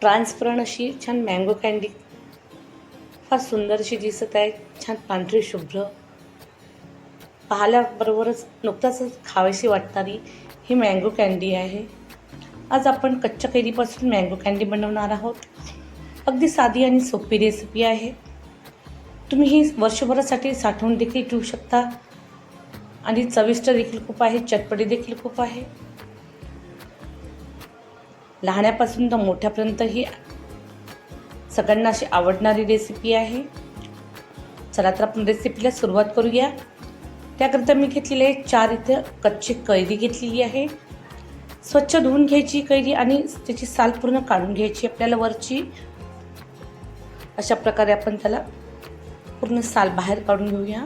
Transparent अशी छान mango candy फार सुंदर अशी दिसत आहे. छान पांढरी शुभ्र. पाहिल्याबरोबरच नुकताच खावीशी वाटणारी ही मँगो कँडी आहे. आज आपण कच्च्या कैरीपासून मँगो कँडी बनवणार आहोत. अगदी साधी आणि सोपी रेसिपी आहे. तुम्ही ही वर्षभरासाठी साठवून देखील ठेवू शकता. आणि चविष्ट देखील खूप आहे चटपटी देखील खूप आहे. लहानापासून तर मोठ्यापर्यंत ही सगळ्यांना अशी आवडणारी रेसिपी आहे. चला तर आपण रेसिपीला सुरुवात करूया. त्याकरिता मी घेतलेली आहे चार इथे कच्ची कैरी घेतलेली आहे. स्वच्छ धुवून घ्यायची कैरी आणि त्याची साल पूर्ण काढून घ्यायची आपल्याला वरची. अशा प्रकारे आपण त्याला पूर्ण साल बाहेर काढून घेऊया.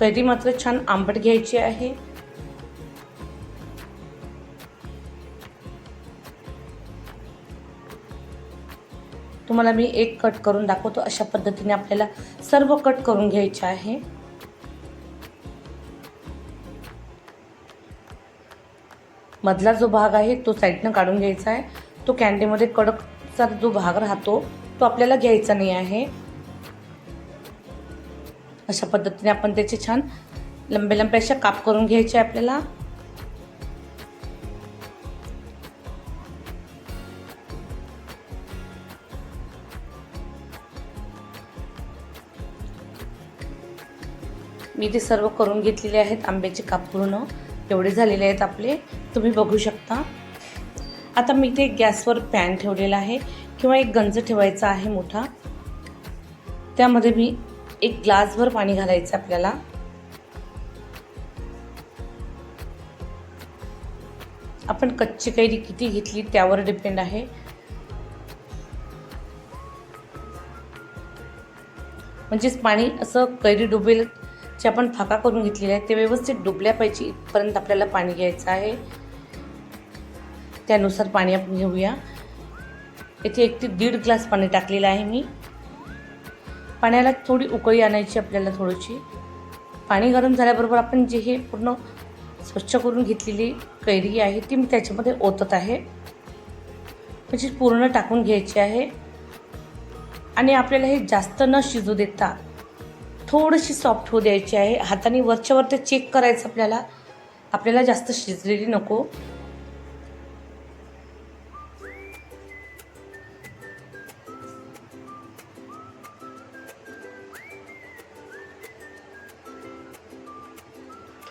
कैरी मात्र छान आंबट घ्यायची आहे. तुम्हाला मी एक कट करून दाखवतो. अशा पद्धतीने आपल्याला सर्व कट करून घ्यायचे आहे. मधला जो भाग आहे तो साईडनं काढून घ्यायचा आहे. तो कॅन्डीमध्ये कडकचा जो भाग राहतो तो आपल्याला घ्यायचा नाही आहे. अशा पद्धतीने आपण त्याचे छान लंबे लंबे अशा काप करून घ्यायचे आहे आपल्याला. मी ते सर्व करून घेतलेले आहेत आंब्याचे काप पूर्ण एवढे झालेले आहेत आपले. तुम्ही बघू शकता. आता मी ते गॅसवर पॅन ठेवलेला आहे किंवा एक गंज ठेवायचा आहे मोठा. त्यामध्ये मी एक ग्लासभर पाणी घालायचं आपल्याला. आपण कच्ची कैरी किती घेतली त्यावर डिपेंड आहे. म्हणजेच पाणी असं कैरी डुबेल जे आपण फाका करून घेतलेले आहे ते व्यवस्थित डुबल्या पाहिजे. इथपर्यंत आपल्याला पाणी घ्यायचं आहे. त्यानुसार पाणी आपण घेऊया. येथे एक ते दीड ग्लास पाणी टाकलेलं आहे मी. पाण्याला थोडी उकळी आणायची आपल्याला थोडीशी. पाणी गरम झाल्याबरोबर आपण जे हे पूर्ण स्वच्छ करून घेतलेली कैरी आहे ती मी त्याच्यामध्ये ओतत आहे. म्हणजे पूर्ण टाकून घ्यायची आहे. आणि आपल्याला हे जास्त न शिजू देता थोडीशी सॉफ्ट होऊ द्यायची आहे. हाताने वरच्यावर ते चेक करायचं आपल्याला. आपल्याला जास्त शिजलेली नको.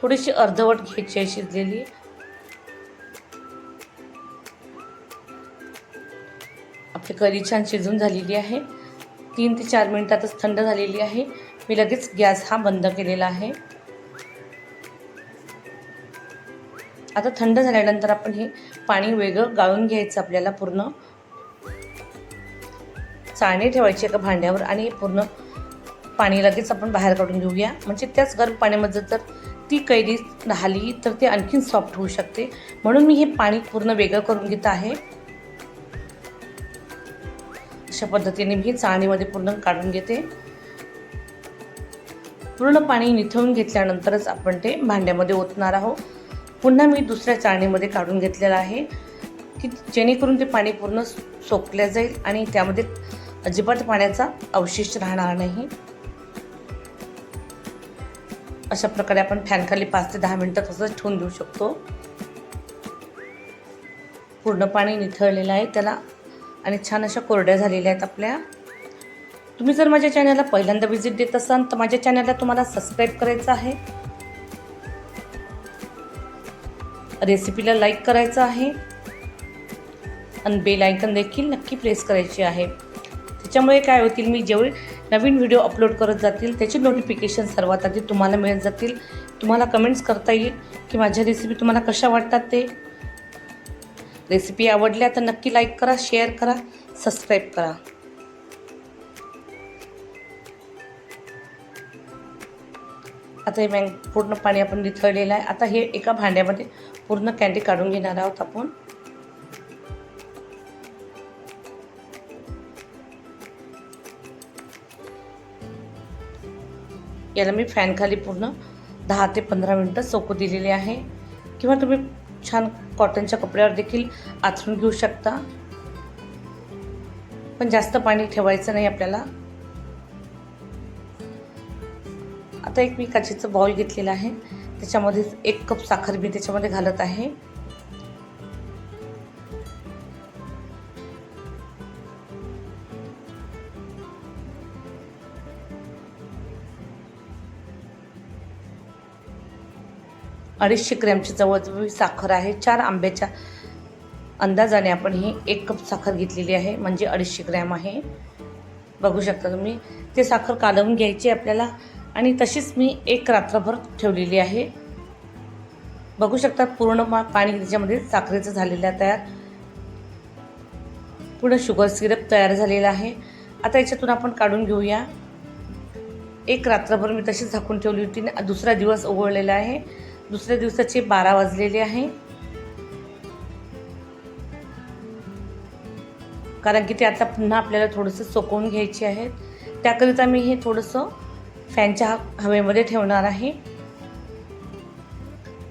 थोडीशी अर्धवट घ्यायची आहे शिजलेली. आपली करी छान शिजून झालेली आहे. तीन ते चार मिनिटातच थंड झालेली आहे. मी लगेच गॅस हा बंद केलेला आहे. आता थंड झाल्यानंतर आपण हे पाणी वेगळं गाळून घ्यायचं आपल्याला पूर्ण. चाळणी ठेवायची एका भांड्यावर आणि पूर्ण पाणी लगेच आपण बाहेर काढून घेऊया. म्हणजे त्याच गरम पाण्यामध्ये जर ती कैरी राहिली तर ते आणखीन सॉफ्ट होऊ शकते. म्हणून मी हे पाणी पूर्ण वेगळं करून घेत आहे. अशा पद्धतीने मी चाळणीमध्ये पूर्ण काढून घेते. पूर्ण पाणी निथळून घेतल्यानंतरच आपण ते भांड्यामध्ये ओतणार आहोत. पुन्हा मी दुसऱ्या चाळणीमध्ये काढून घेतलेलं आहे की जेणेकरून ते पाणी पूर्ण सोकल्या जाईल आणि त्यामध्ये अजिबात पाण्याचा अवशेष राहणार नाही. अशा प्रकारे आपण फॅनखाली पाच ते दहा मिनटं तसंच ठेवून देऊ शकतो. पूर्ण पाणी निथळलेलं आहे. त्याला आणि छान अशा कोरड्या झालेल्या आहेत आपल्या. तुम्ही जर माझ्या चॅनलला पहिल्यांदा व्हिजिट देत असाल तर माझ्या चॅनलला तुम्हाला सबस्क्राईब करायचं आहे. रेसिपीला लाईक करायचं आहे. आणि बेल आयकन देखील नक्की प्रेस करायची आहे. त्याच्यामुळे काय होतील मी जेवढे नवीन व्हिडिओ अपलोड करत जातील त्याची नोटिफिकेशन सर्वात आधी तुम्हाला मिळत जातील. तुम्हाला कमेंट्स करता येईल की माझ्या रेसिपी तुम्हाला कशा वाटतात ते. रेसिपी आवडल्या तर नक्की लाईक करा शेअर करा सबस्क्राईब करा. आता हे मॅंग पूर्ण पाणी आपण निथळलेलं आहे. आता हे एका भांड्यामध्ये पूर्ण कॅन्डी काढून घेणार आहोत आपण. याला मी फॅनखाली पूर्ण दहा ते पंधरा मिनटं सोकू दिलेली आहे. किंवा तुम्ही छान कॉटनच्या कपड्यावर देखील आथरून घेऊ शकता. पण जास्त पाणी ठेवायचं नाही आपल्याला. आता एक मी काचेचं बॉल घेतलेलं आहे. त्याच्यामध्ये एक कप साखर मी त्याच्यामध्ये घालत आहे. अडीचशे ग्रॅमची जवळजवळ साखर आहे. चार आंब्याच्या अंदाजाने आपण ही एक कप साखर घेतलेली आहे. म्हणजे अडीचशे ग्रॅम आहे. बघू शकता तुम्ही. ते साखर कालवून घ्यायची आहे आपल्याला. आणि तशीच मी एक रात्रभर ठेवलेली आहे. बघू शकता पूर्ण मा पाणी त्याच्यामध्ये साखरेचं झालेलं आहे तयार. पूर्ण शुगर सिरप तयार झालेला आहे. आता याच्यातून आपण काढून घेऊया. एक रात्रभर मी तशीच झाकून ठेवली होती दुसरा दिवस उघडलेला आहे. दुसऱ्या दिवसाचे बारा वाजलेले आहे. कारण की ते आता पुन्हा आपल्याला थोडंसं सोकवून घ्यायचे आहेत. त्याकरिता मी हे थोडंसं फॅनच्या हवेमध्ये ठेवणार आहे.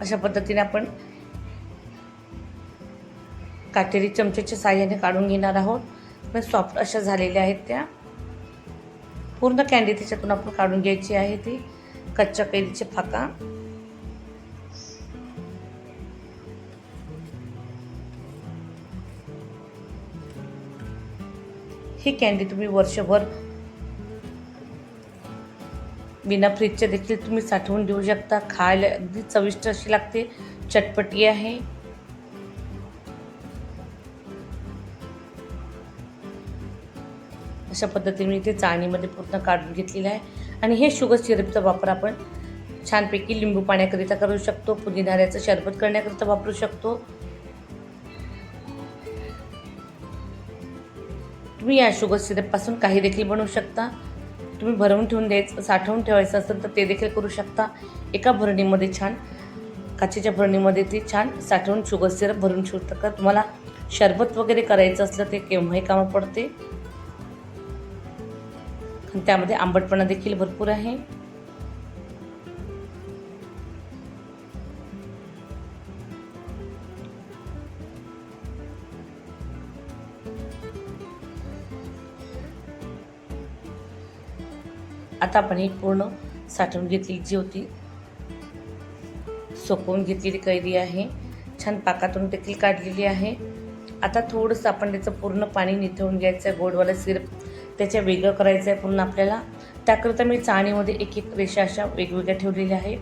अशा पद्धतीने आपण काटेरी चमच्याच्या साह्याने काढून घेणार आहोत. पण सॉफ्ट अशा झालेल्या आहेत त्या. पूर्ण कॅन्डी त्याच्यातून आपण काढून घ्यायची आहे ती. कच्च्या कैरीचे फाका. ही कॅन्डी तुम्ही वर्षभर बिना फ्रीजच्या देखील तुम्ही साठवून देऊ शकता. खायला अगदी चविष्ट अशी लागते. चटपटी आहे. अशा पद्धतीने मी ते चाळणीमध्ये पूर्ण काढून घेतलेलं आहे. आणि हे शुगर सिरपचा वापर आपण छानपैकी लिंबू पाण्याकरिता करू शकतो. पुदिनाऱ्याचं शरबत करण्याकरिता वापरू शकतो. तुम्ही या शुगर सिरपपासून काही देखील बनवू शकता. तुम्ही भरवून ठेवून द्यायचं साठवून ठेवायचं असेल तर ते देखील करू शकता. एका भरणीमध्ये छान काचेच्या भरणीमध्ये ती छान साठवून शुगर सिरप भरून ठेवू शकता. तुम्हाला शरबत वगैरे करायचं असलं ते केव्हाही कामं पडते. आणि त्यामध्ये आंबटपणा देखील भरपूर आहे. आता आपण ही पूर्ण साठवून घेतली जी होती. सोपवून घेतलेली कैरी आहे. छान पाकातून देखील काढलेली आहे. आता थोडंसं आपण त्याचं पूर्ण पाणी निथळून घ्यायचं आहे गोडवाला सिरप. त्याच्या वेगळं करायचं आहे पूर्ण आपल्याला. त्याकरिता मी चाळणीमध्ये एक एक रेषा अशा वेगवेगळ्या ठेवलेल्या आहे.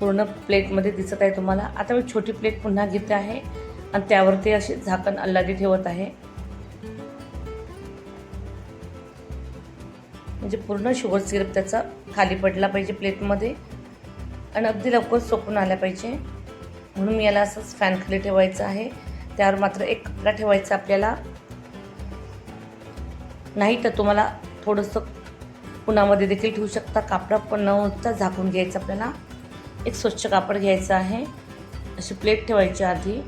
पूर्ण प्लेटमध्ये दिसत आहे तुम्हाला. आता मी छोटी प्लेट पुन्हा घेते आहे. आणि त्यावरती असे झाकण अल्लादी ठेवत आहे. म्हणजे पूर्ण शुगर सिरप त्याचा खाली पडला पाहिजे प्लेटमध्ये. आणि अगदी लवकर सोकून आल्या पाहिजे. म्हणून मी याला असंच फॅन खाली ठेवायचं आहे. त्यावर मात्र एक कपडा ठेवायचा आपल्याला. नाही तर तुम्हाला थोडंसं उन्हामध्ये देखील ठेवू शकता. कापडा पण न होता झाकून घ्यायचं आपल्याला. एक स्वच्छ कापड घ्यायचं आहे. अशी प्लेट ठेवायची आधी.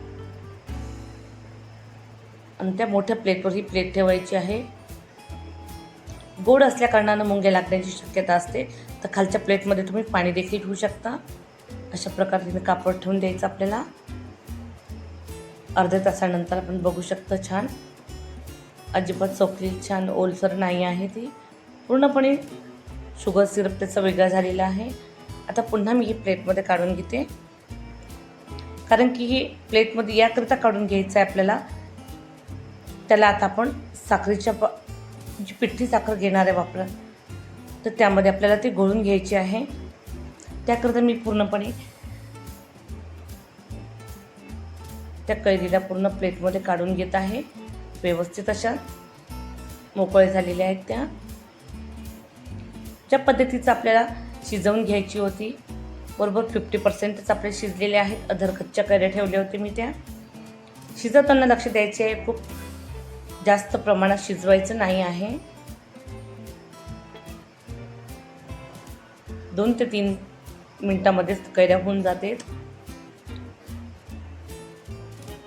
आणि त्या मोठ्या प्लेटवर ही प्लेट ठेवायची आहे. गोड असल्या कारणानं मुंग्या लागण्याची शक्यता असते. तर खालच्या प्लेटमध्ये तुम्ही पाणी देखील ठेवू शकता. अशा प्रकारे कापड ठेवून द्यायचं आपल्याला. अर्ध्या तासानंतर आपण बघू शकतो छान. अजिबात चोकली छान ओलसर नाही आहे ती. पूर्णपणे शुगर सिरप त्याचा वेगळा झालेला आहे. आता पुन्हा मी ही प्लेटमध्ये काढून घेते. कारण की ही प्लेटमध्ये याकरिता काढून घ्यायचं आहे आपल्याला. त्याला आता आपण साखरेच्या प जी पिठ्ठी साखर घेणार आहे वापरा. तर त्यामध्ये आपल्याला ती गोळून घ्यायची आहे. त्याकरिता मी पूर्णपणे त्या कैरीला पूर्ण प्लेटमध्ये काढून घेत आहे. व्यवस्थित अशा मोकळे झालेल्या आहेत त्या. ज्या पद्धतीचं आपल्याला शिजवून घ्यायची होती बरोबर फिफ्टी पर्सेंटच आपले शिजलेले आहेत. अधर कच्च्या कैऱ्या ठेवल्या होत्या मी त्या. शिजवताना लक्ष द्यायचे आहे. खूप जास्त प्रमाणात शिजवायचं नाही आहे. दोन ते तीन मिनटामध्येच कैऱ्या होऊन जाते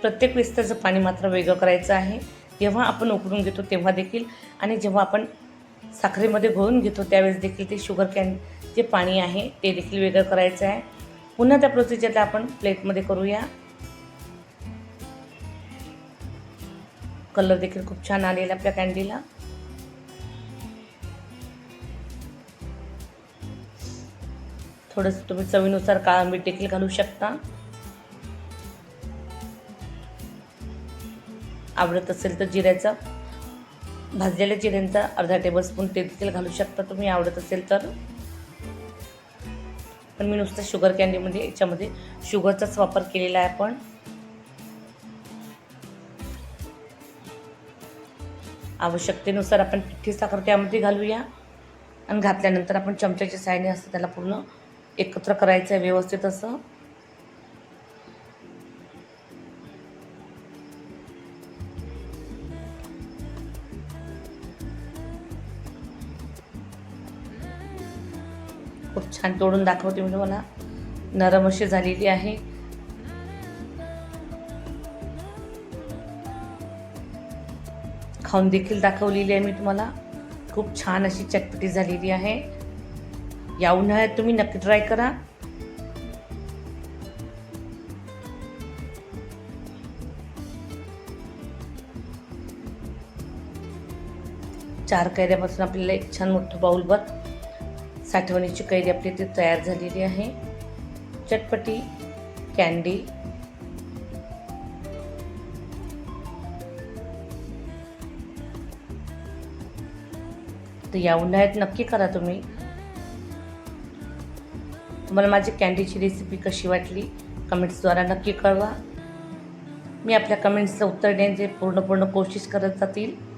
प्रत्येक विस्ताचं पाणी मात्र वेगळं करायचं आहे. जेव्हा आपण उकडून घेतो तेव्हा देखील आणि जेव्हा आपण साखरेमध्ये घोळून घेतो त्यावेळेस देखील ते शुगर कॅन जे पाणी आहे ते देखील वेगळं करायचं आहे. पुन्हा त्या प्रोसिजरला आपण प्लेटमध्ये करूया. कलर देखील खूप छान आलेला आपल्या कॅन्डीला थोडंसं तुम्ही चवीनुसार काळा मीठ देखील घालू शकता. आवडत असेल तर जिऱ्याचा भाजलेल्या जिऱ्यांचा अर्धा टेबलस्पून ते देखील घालू शकता तुम्ही आवडत असेल तर. पण मी नुसतं शुगर कॅन्डीमध्ये याच्यामध्ये शुगरचाच वापर केलेला आहे आपण. आवश्यकतेनुसार आपण पिठी साखर त्यामध्ये घालूया. आणि घातल्यानंतर आपण चमच्याच्या सायने असं त्याला पूर्ण एकत्र करायचं आहे व्यवस्थित असं. खूप छान तोडून दाखवते मी तुम्हाला. नरम अशी झालेली आहे. खाऊन देखील दाखवलेली आहे मी तुम्हाला. खूप छान अशी चटपटी झालेली आहे. या उन्हाळ्यात तुम्ही नक्की ट्राय करा. चार कैऱ्यापासून आपल्याला एक छान मोठं बाऊलभर साठवणीची कैरी आपली ती तयार झालेली आहे. चटपटी कॅन्डी तर या उन्हाळ्यात नक्की करा तुम्ही. तुम्हाला माझी कॅन्डीची रेसिपी कशी वाटली कमेंट्सद्वारा नक्की कळवा. मी आपल्या कमेंट्सचं उत्तर देण्याची पूर्ण पूर्ण कोशिश करत जातील.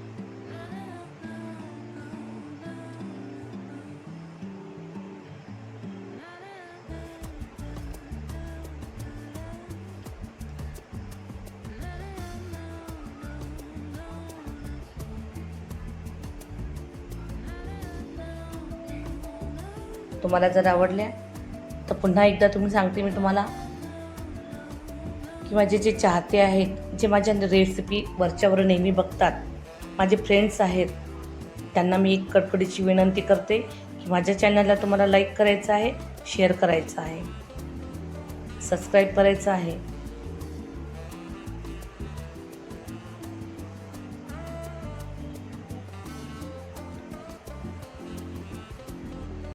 तुम्हाला जर आवडल्या तर पुन्हा एकदा तुम्ही सांगते मी तुम्हाला की माझे जे चाहते आहेत जे माझ्या रेसिपी वरच्यावर नेहमी बघतात माझे फ्रेंड्स आहेत त्यांना मी एक कडकडीची विनंती करते की माझ्या चॅनलला तुम्हाला लाईक करायचं आहे शेअर करायचं आहे सबस्क्राईब करायचं आहे.